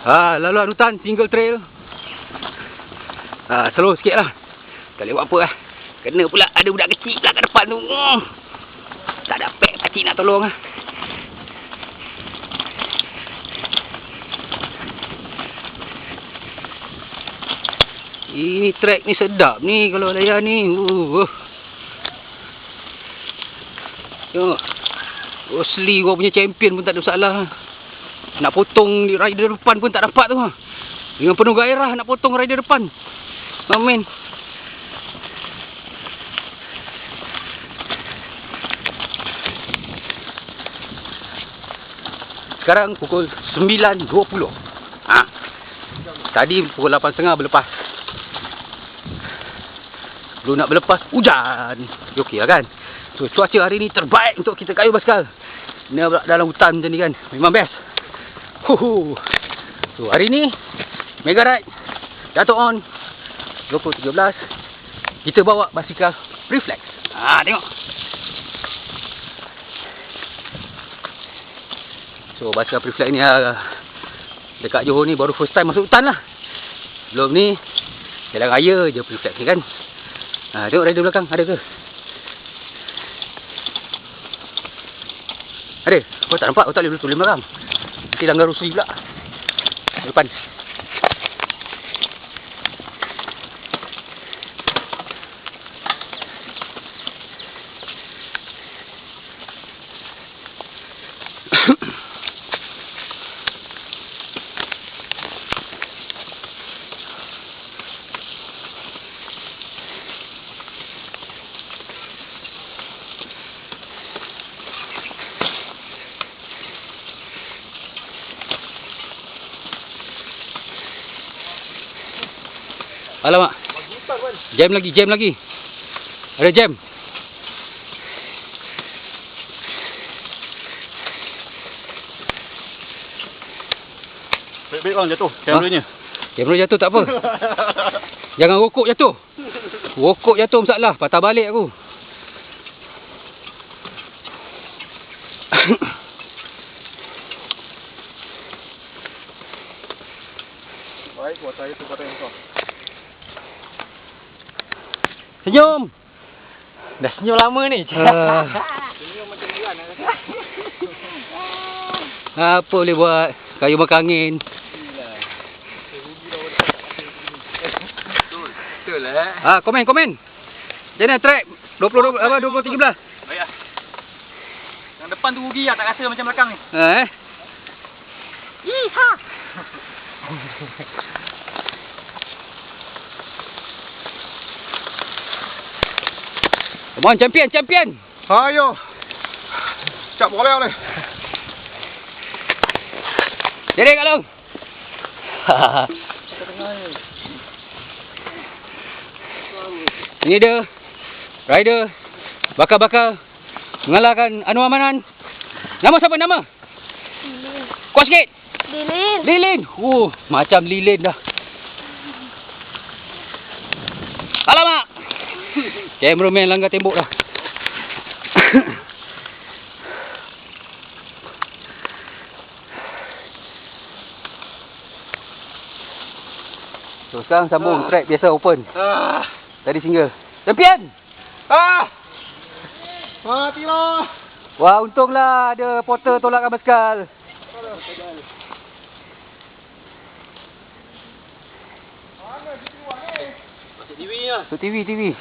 Ha, laluan hutan single trail. Ha, slow sikit lah. Tak boleh buat apa lah. Kena pula ada budak kecil pula kat depan tu. Hmm. Tak ada pek pakcik nak tolong lah. Ini track ni sedap ni kalau layan ni. Uh. Tengok. Rosli kau punya champion pun tak ada masalah. Nak potong di rider depan pun tak dapat tu. Dengan penuh gairah nak potong rider depan. Mamen. Sekarang pukul 9.20. Ha. Tadi pukul 8.30 berlepas. Belum nak berlepas hujan. Okey lah kan. So cuaca hari ni terbaik untuk kita kayu basikal. Ni dalam hutan macam ni kan. Memang best. Huhu. So hari ni Mega Ride Dato' On 2013 Kita bawa basikal Reflex. Ha tengok. So basikal Reflex ni uh, Dekat Johor ni baru first time masuk hutan lah. Belum ni Jalan raya je Reflex ni kan? Ha, Tengok rider belakang ada ke? Ada? Oh tak nampak? Oh tak boleh betul belakang Nanti langgar rusli pula Depan Alamak. Jam lagi, jam lagi. Ada jam. Baik-baik bang jatuh kameranya. Kamera jatuh tak apa. Jangan rokok jatuh. Rokok jatuh masalah. Patah balik aku. Baik, buat saya tu kata yang kau. Senyum. Dah senyum lama ni. Ah. Senyum macam bulan Apa boleh buat? Kayu makan angin. Betul eh. Ah, komen, komen. Mana track? 20, 20 apa 2013? Baik ah. Yang depan tu rugi lah, tak rasa macam belakang ni. Ha, eh? Iha. Come on, champion, champion. Ayo. Cak boleh boleh. Jadi kat long. Ini dia. Rider. Bakal-bakal. Mengalahkan Anwar Manan. Nama siapa nama? Kuat sikit. Lilin. Lilin. Uh, macam lilin dah. Alamak. Cameraman langgar tembok dah. so, sekarang sambung track biasa open. Ah. Tadi single. Champion! Ah. Matilah. Wah, untunglah ada porter tolakkan basikal. Masuk TV lah. So, TV, TV.